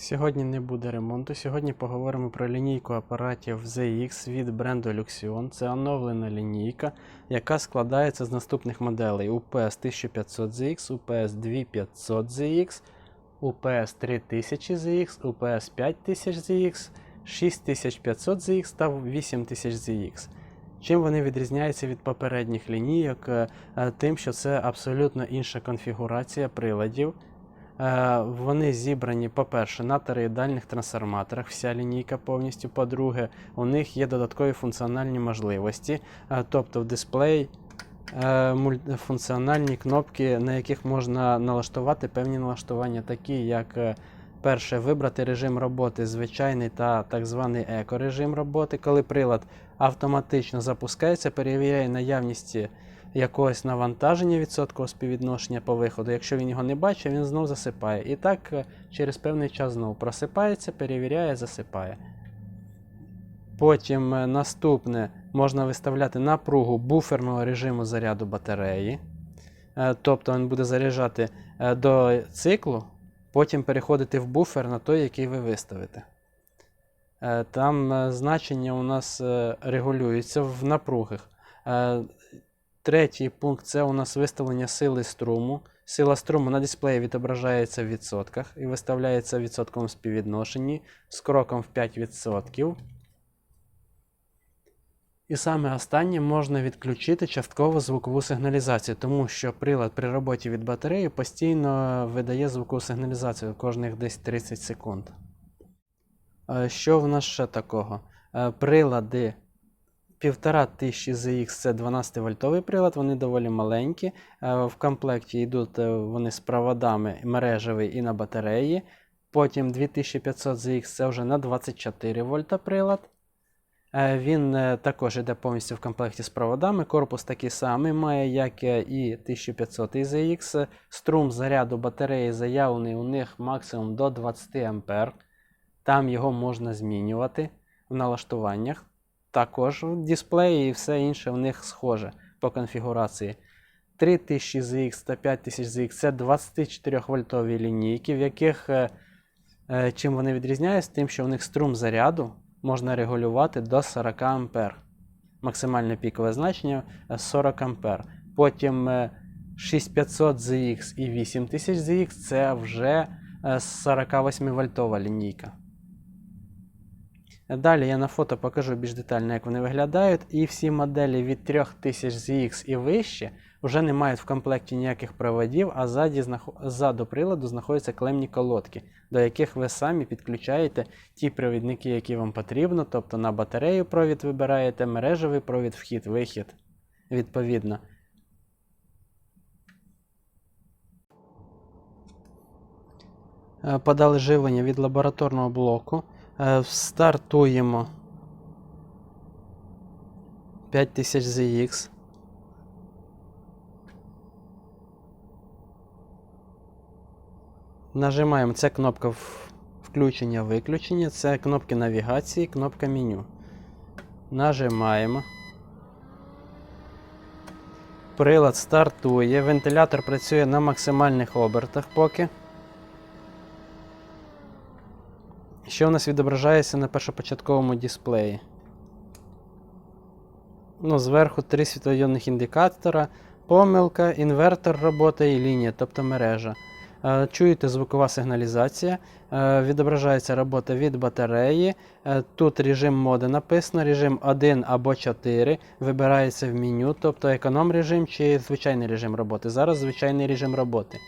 Сьогодні не буде ремонту. Сьогодні поговоримо про лінійку апаратів ZX від бренду Luxion. Це оновлена лінійка, яка складається з наступних моделей: UPS 1500ZX, UPS 2500ZX, UPS 3000ZX, UPS 5000ZX, 6500ZX та 8000ZX. Чим вони відрізняються від попередніх лінійок? Е, Тим, що це абсолютно інша конфігурація приладів. Е, Вони зібрані, по-перше, на тороїдальних трансформаторах, вся лінійка повністю. По-друге, у них є додаткові функціональні можливості, е, тобто в дисплей е, мультифункціональні кнопки, на яких можна налаштувати певні налаштування, такі як перше, вибрати режим роботи звичайний та так званий еко-режим роботи, коли прилад автоматично запускається, перевіряє наявність якогось навантаження відсоткового співвідношення по виходу. Якщо він його не бачить, він знов засипає. І так е, через певний час знову просипається, перевіряє, засипає. Потім е, наступне можна виставляти напругу буферного режиму заряду батареї. Е, Тобто він буде заряджати до циклу, потім переходити в буфер на той, який ви виставите. Там значення у нас регулюються в напругах. Третій пункт це у нас виставлення сили струму. Сила струму на дисплеї відображається в відсотках і виставляється в співвідношенні з кроком в 5%. І саме останнє можна відключити частково звукову сигналізацію, тому що прилад при роботі від батареї постійно видає звукову сигналізацію кожних десь 30 секунд. Е, Що в нас ще такого? Е, Прилади 1500 ZX це 12 вольтовий прилад, вони доволі маленькі. Е, В комплекті йдуть е, вони з проводами мережевий і на батареї. Потім 2500 ZX це вже на 24 вольта прилад. Е, Він також йде повністю в комплекті з проводами. Корпус такий самий має, як і 1500 ZX. Струм заряду батареї заявлений у них максимум до 20 А. Там його можна змінювати в налаштуваннях. Також в дисплеї і все інше в них схоже по конфігурації. 3000 ZX та 5000 ZX це 24 вольтові лінійки, в яких е, е, чим вони відрізняються, тим, що у них струм заряду можна регулювати до 40 А. Максимальне пікове значення е, 40 А. Потім е, 6500 ZX і 8000 ZX це вже е, 48 вольтова лінійка. Далі я на фото покажу більш детально, як вони виглядають. І всі моделі від 3000 ZX і вище вже не мають в комплекті ніяких проводів, а ззаді, ззаду приладу знаходяться клемні колодки, до яких ви самі підключаєте ті провідники, які вам потрібно. Тобто на батарею провід вибираєте, мережевий провід, вхід-вихід. Відповідно. Е, Подали живлення від лабораторного блоку. Е, Стартуємо 5000 ZX. Нажимаємо це кнопка включення-виключення, це кнопки навігації, кнопка меню. Нажимаємо. Прилад стартує. Вентилятор працює на максимальних обертах поки. Що у нас відображається на першопочатковому дисплеї? Ну, зверху три світлодіодних індикатора, помилка, інвертор роботи і лінія, тобто мережа. Е, Чуєте звукова сигналізація, е, відображається робота від батареї. Е, Тут режим моди написано, режим 1 або 4. Вибирається в меню, тобто економ режим чи звичайний режим роботи. Зараз звичайний режим роботи.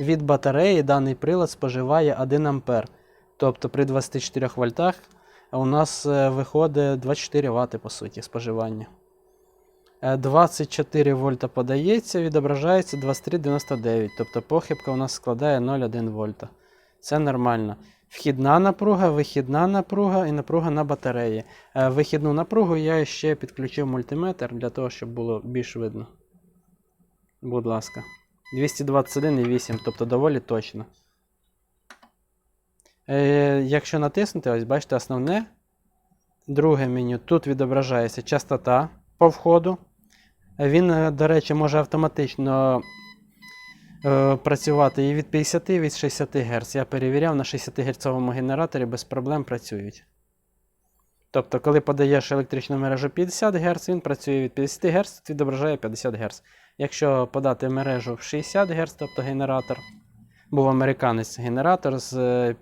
Від батареї даний прилад споживає 1 А. Тобто при 24 вольтах у нас е, виходить 24 Вт по суті споживання. Е, 24 вольта подається, відображається 23,99. Тобто похибка у нас складає 0,1 вольта. Це нормально. Вхідна напруга, вихідна напруга і напруга на батареї. Е, Вихідну напругу я ще підключив мультиметр для того, щоб було більш видно. Будь ласка. 221,8, тобто доволі точно. Е, якщо натиснути, ось бачите, основне, друге меню. Тут відображається частота по входу. Він, е, до речі, може автоматично е, працювати і від 50, і від 60 Гц. Я перевіряв на 60 Гц генераторі без проблем працюють. Тобто, коли подаєш електричну мережу 50 Гц, він працює від 50 Гц, відображає 50 Гц. Якщо подати мережу в 60 Гц, тобто генератор, був американець генератор з е,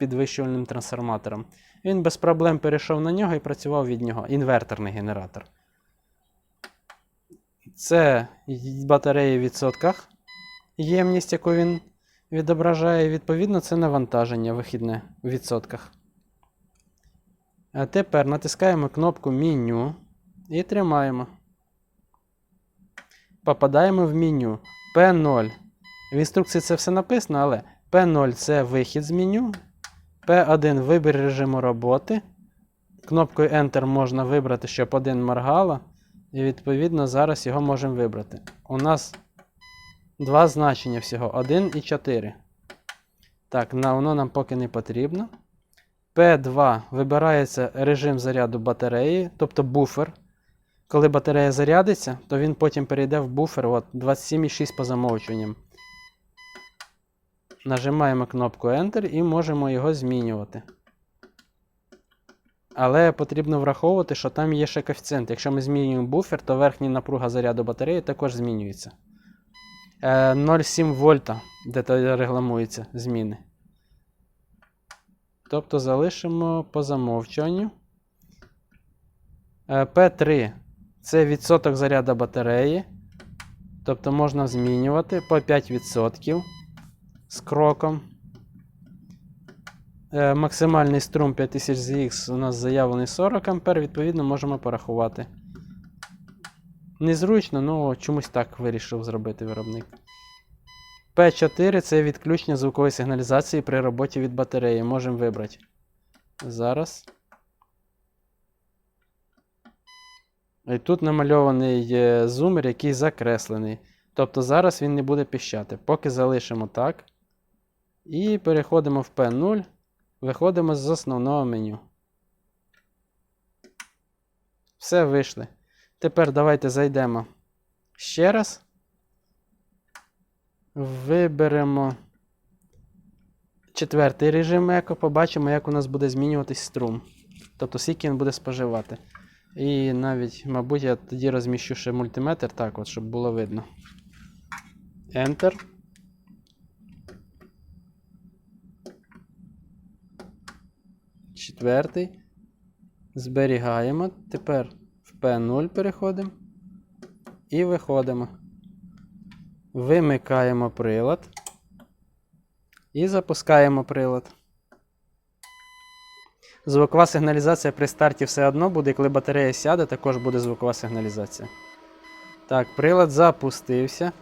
підвищувальним трансформатором, він без проблем перейшов на нього і працював від нього. Інверторний генератор. Це батареї в відсотках, ємність, яку він відображає, відповідно, це навантаження вихідне в відсотках. А тепер натискаємо кнопку меню і тримаємо. Попадаємо в меню P0. В інструкції це все написано, але P0 це вихід з меню. P1 вибір режиму роботи. Кнопкою Enter можна вибрати, щоб один моргало. І відповідно зараз його можемо вибрати. У нас два значення всього 1 і 4. Так, на, воно нам поки не потрібно. P2 вибирається режим заряду батареї, тобто буфер. Коли батарея зарядиться, то він потім перейде в буфер от, 27,6 по замовчуванням. Нажимаємо кнопку Enter і можемо його змінювати. Але потрібно враховувати, що там є ще коефіцієнт. Якщо ми змінюємо буфер, то верхня напруга заряду батареї також змінюється. Е, 0,7 вольта, де то регламуються зміни. Тобто залишимо по замовчуванню. Е, P3 це відсоток заряду батареї. Тобто можна змінювати по 5% з кроком. Е, Максимальний струм 5000 ZX у нас заявлений 40 А, відповідно, можемо порахувати. Незручно, ну чомусь так вирішив зробити виробник. P4 це відключення звукової сигналізації при роботі від батареї. Можемо вибрати. Зараз. І тут намальований е, зумер, який закреслений. Тобто зараз він не буде піщати. Поки залишимо так. І переходимо в P0. Виходимо з основного меню. Все вийшли. Тепер давайте зайдемо ще раз. Виберемо четвертий режим еко, побачимо, як у нас буде змінюватись струм. Тобто, скільки він буде споживати. І навіть, мабуть, я тоді розміщу ще мультиметр так, от, щоб було видно. Enter. Четвертий. Зберігаємо. Тепер в P0 переходимо. І виходимо. Вимикаємо прилад. І запускаємо прилад. Звукова сигналізація при старті все одно буде, коли батарея сяде, також буде звукова сигналізація. Так, прилад запустився.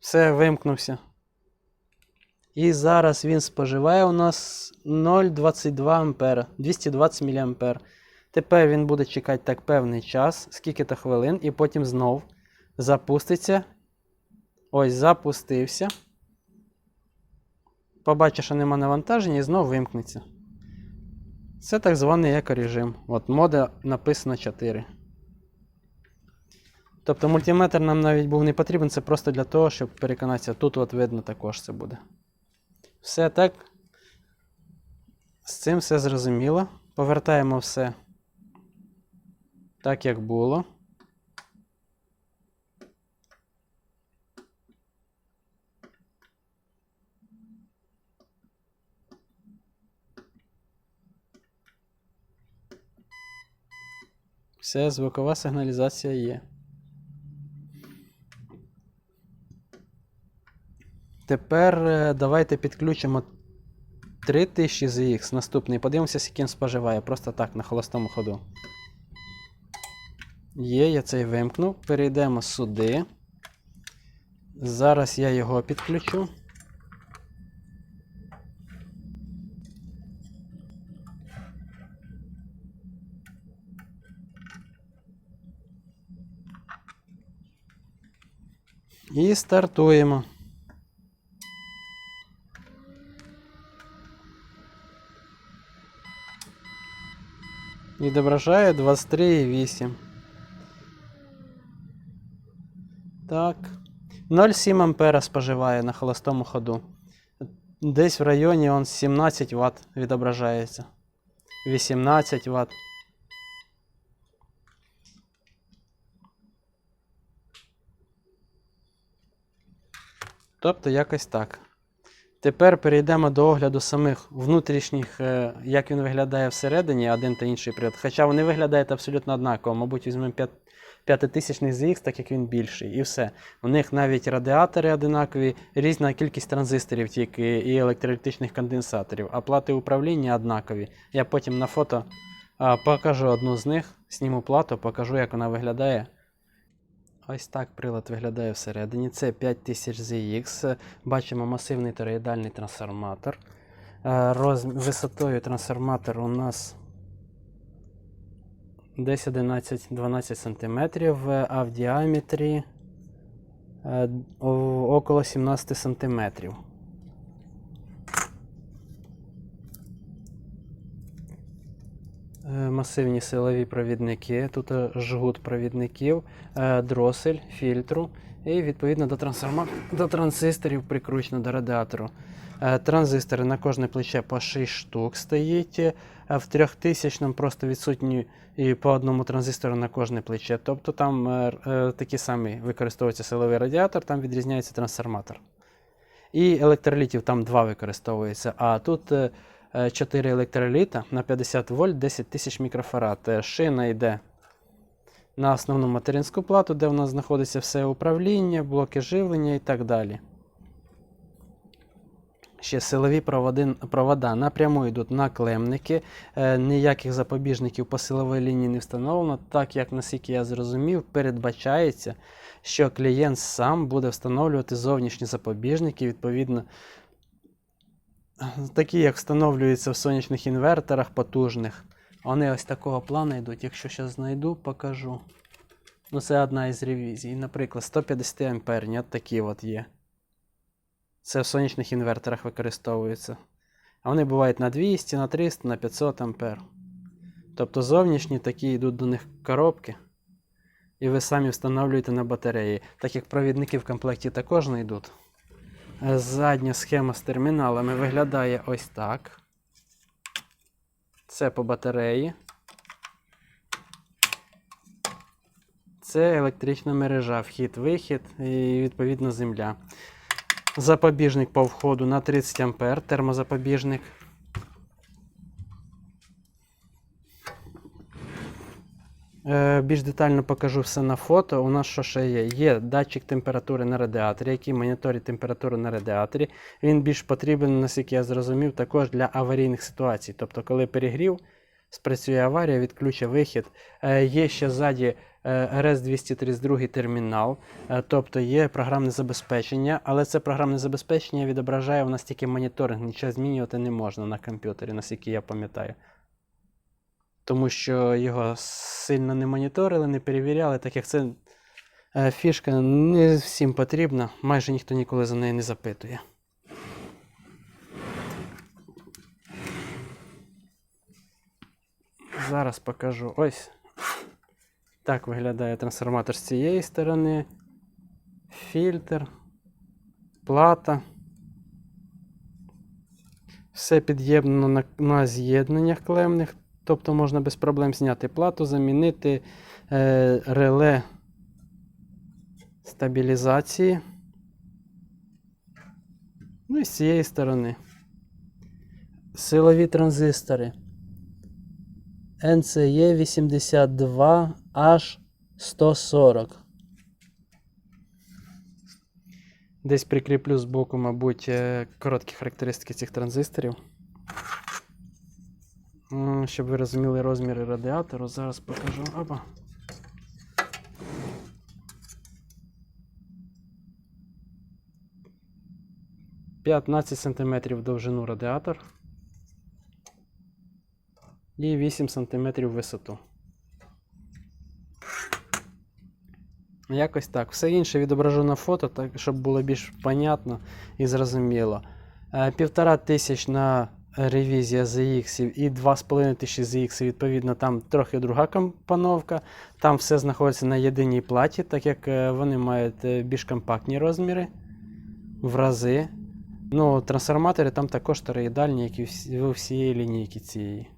Все, вимкнувся. І зараз він споживає у нас 0,22 А, 220 мА. Тепер він буде чекати так певний час, скільки-то хвилин, і потім знов запуститься. Ось, запустився. Побачить, що нема навантаження, і знов вимкнеться. Це так званий екорежим. От мода написано 4. Тобто мультиметр нам навіть був не потрібен, це просто для того, щоб переконатися. Тут от видно також це буде. Все так. З цим все зрозуміло. Повертаємо все так, як було. Все, звукова сигналізація є. Тепер е, давайте підключимо 3000 ZX наступний. Подивимося, скільки він споживає. Просто так, на холостому ходу. Є, я цей вимкнув. Перейдемо сюди. Зараз я його підключу. І стартуємо. Відображає 23,8. Так. 0,7 ампера споживає на холостому ходу. Десь в районі он 17 Вт відображається. 18 Вт. Тобто якось так. Тепер перейдемо до огляду самих внутрішніх, е, як він виглядає всередині, один та інший прилад. Хоча вони виглядають абсолютно однаково. Мабуть, візьмемо 5000 ZX, так як він більший, і все. У них навіть радіатори одинакові, різна кількість транзисторів тільки і електролітичних конденсаторів, а плати управління однакові. Я потім на фото покажу одну з них, зніму плату, покажу, як вона виглядає. Ось так прилад виглядає всередині. Це 5000 ZX. Бачимо масивний тороїдальний трансформатор. Е, Роз... Висотою трансформатор у нас десь 11-12 см, а в діаметрі е, около 17 см. Масивні силові провідники, тут е, жгут провідників, е, дросель, фільтру і відповідно до, трансформа... до транзисторів прикручено до радіатору. Е, Транзистори на кожне плече по 6 штук стоїть. е, В 3000 просто відсутні і по одному транзистору на кожне плече. Тобто там е, е, такі самі використовується силовий радіатор, там відрізняється трансформатор. І електролітів там два використовується. А тут е, е, 4 електроліта на 50 вольт 10 тисяч мікрофарад. Е, Шина йде на основну материнську плату, де у нас знаходиться все управління, блоки живлення і так далі. Ще силові проводи, провода напряму йдуть на клемники. Е, ніяких запобіжників по силовій лінії не встановлено, так як, наскільки я зрозумів, передбачається, що клієнт сам буде встановлювати зовнішні запобіжники, відповідно, такі, як встановлюються в сонячних інверторах потужних. Вони ось такого плану йдуть. Якщо зараз знайду, покажу. Ну, це одна із ревізій. Наприклад, 150 амперні, от такі от є. Це в сонячних інверторах використовується. А вони бувають на 200, на 300, на 500 ампер. Тобто зовнішні такі йдуть до них коробки. І ви самі встановлюєте на батареї. Так як провідники в комплекті також не йдуть. Задня схема з терміналами виглядає ось так. Це по батареї. Це електрична мережа, вхід-вихід і відповідно земля. Запобіжник по входу на 30 А, термозапобіжник. Більш детально покажу все на фото. У нас що ще є? Є датчик температури на радіаторі, який моніторить температуру на радіаторі. Він більш потрібен, наскільки я зрозумів, також для аварійних ситуацій. Тобто, коли перегрів, спрацює аварія, відключить вихід. Е, Є ще ззаді е, RS-232 термінал, е, тобто є програмне забезпечення, але це програмне забезпечення відображає у нас тільки моніторинг, нічого змінювати не можна на комп'ютері, наскільки я пам'ятаю. Тому що його сильно не моніторили, не перевіряли, так як це е, фішка не всім потрібна, майже ніхто ніколи за неї не запитує. Зараз покажу. Ось. Так виглядає трансформатор з цієї сторони. Фільтр, плата. Все під'єднано на, на з'єднаннях клемних. Тобто можна без проблем зняти плату, замінити е, реле стабілізації. Ну і з цієї сторони. Силові транзистори. NCE 82 h 140. Десь прикріплю з боку, мабуть, е, короткі характеристики цих транзисторів. Щоб ви розуміли розміри радіатору, зараз покажу. Опа. П'ятнадцять сантиметрів довжину радіатор. І 8 см висоту. Якось так. Все інше відображу на фото, так, щоб було більш понятно і зрозуміло. Е, Півтора тисяч на ревізія ZX і 2500 ZX, відповідно, там трохи друга компоновка. Там все знаходиться на єдиній платі, так як е, вони мають е, більш компактні розміри в рази. Ну, трансформатори там також тороїдальні, як і у всієї лінійки цієї.